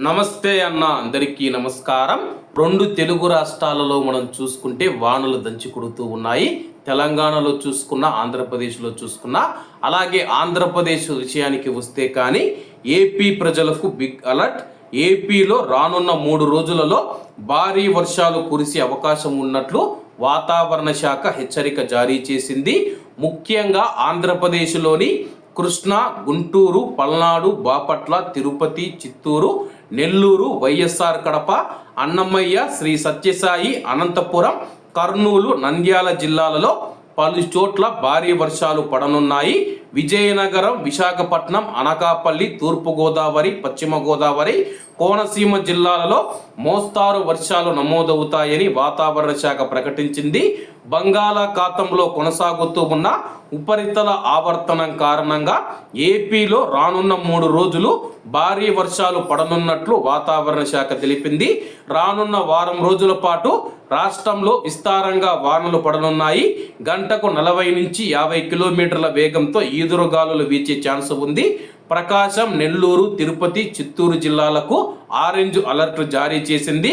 నమస్తే అన్న అందరికీ నమస్కారం. రెండు తెలుగు రాష్ట్రాలలో మనం చూసుకుంటే వానలు దంచి కొడుతూ ఉన్నాయి. తెలంగాణలో చూసుకున్న ఆంధ్రప్రదేశ్లో చూసుకున్న. అలాగే ఆంధ్రప్రదేశ్ విషయానికి వస్తే కానీ ఏపీ ప్రజలకు బిగ్ అలర్ట్ ఏపీలో రానున్న మూడు రోజులలో భారీ వర్షాలు కురిసే అవకాశం ఉన్నట్లు వాతావరణ శాఖ హెచ్చరిక జారీ చేసింది. ముఖ్యంగా ఆంధ్రప్రదేశ్లోని కృష్ణా గుంటూరు పల్నాడు బాపట్ల తిరుపతి చిత్తూరు నెల్లూరు వైఎస్ఆర్ కడప అన్నమయ్య శ్రీ సత్యసాయి అనంతపురం కర్నూలు నంద్యాల జిల్లాలలో పలు చోట్ల భారీ వర్షాలు పడనున్నాయి. విజయనగరం విశాఖపట్నం అనకాపల్లి తూర్పుగోదావరి పశ్చిమ గోదావరి కోనసీమ జిల్లాలలో మోస్తారు వర్షాలు నమోదవుతాయని వాతావరణ శాఖ ప్రకటించింది. బంగాళాఖాతంలో కొనసాగుతూ ఉన్న ఉపరితల ఆవర్తనం కారణంగా ఏపీలో రానున్న మూడు రోజులు భారీ వర్షాలు పడనున్నట్లు వాతావరణ శాఖ తెలిపింది. రానున్న వారం రోజుల పాటు రాష్ట్రంలో విస్తారంగా వానలు పడనున్నాయి. గంటకు నలభై నుంచి యాభై కిలోమీటర్ల వేగంతో ఈదురుగాలులు వీచే ఛాన్స్ ఉంది. ప్రకాశం నెల్లూరు తిరుపతి చిత్తూరు జిల్లాలకు ఆరెంజ్ అలర్ట్ జారీ చేసింది.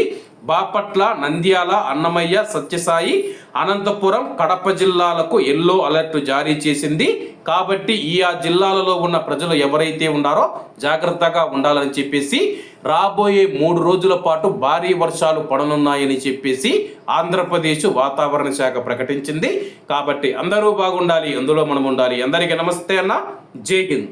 బాపట్ల నంద్యాల అన్నమయ్య సత్యసాయి అనంతపురం కడప జిల్లాలకు ఎల్లో అలర్ట్ జారీ చేసింది. కాబట్టి ఈ ఆ జిల్లాలలో ఉన్న ప్రజలు ఎవరైతే ఉన్నారో జాగ్రత్తగా ఉండాలని చెప్పేసి రాబోయే మూడు రోజుల పాటు భారీ వర్షాలు పడనున్నాయని చెప్పేసి ఆంధ్రప్రదేశ్ వాతావరణ శాఖ ప్రకటించింది. కాబట్టి అందరూ బాగుండాలి అందులో మనం ఉండాలి. అందరికీ నమస్తే అన్న. జై హింద్.